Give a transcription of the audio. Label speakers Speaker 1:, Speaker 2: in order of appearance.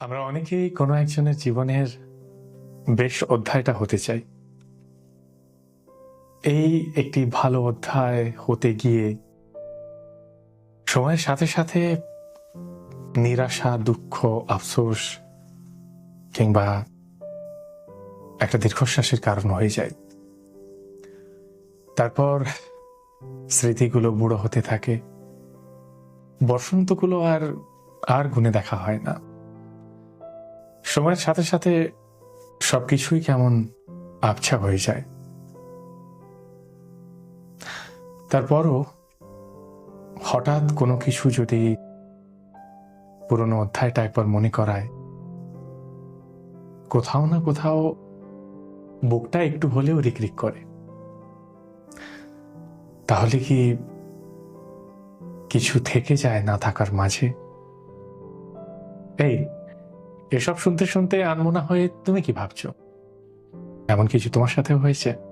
Speaker 1: আমরা অনেকেই কোনো একজনের জীবনের বেশ অধ্যায়টা হতে চাই। এই একটি ভালো অধ্যায় হতে গিয়ে সময়ের সাথে সাথে নিরাশা, দুঃখ, আফসোস কিংবা একটা দীর্ঘশ্বাসের কারণ হয়ে যায়। তারপর স্মৃতিগুলো বুড়ো হতে থাকে। বসন্তগুলো আর আর গুনে দেখা হয় না। সময়ের সাথে সাথে সবকিছুই কেমন আবছা হয়ে যায়। তারপরও হঠাৎ কোনো কিছু যদি পুরনো অধ্যায়টা একবার মনে করায়, কোথাও না কোথাও বুকটা একটু হলেও রিকরিক করে। তাহলে কি কিছু থেকে যায় না থাকার মাঝে? এই এসব শুনতে শুনতে আনমোনা হয়ে তুমি কি ভাবছ? এমন কিছু তোমার সাথেও হয়েছে?